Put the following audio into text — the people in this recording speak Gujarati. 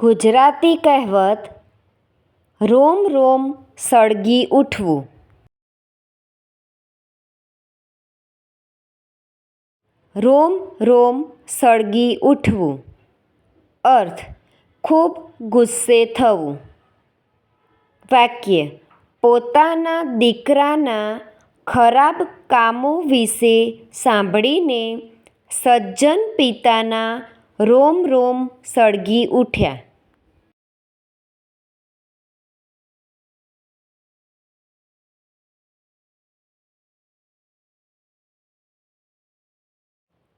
गुजराती કહેવત રોમ રોમ સડગી ઉઠવું રોમ રોમ સડગી ઉઠવું અર્થ ખૂબ ગુસ્સે થવું વાક્ય પોતાના દીકરાના ખરાબ કામો વિશે સાંભળીને સજ્જન પિતાના રોમ રોમ સડગી ઉઠ્યા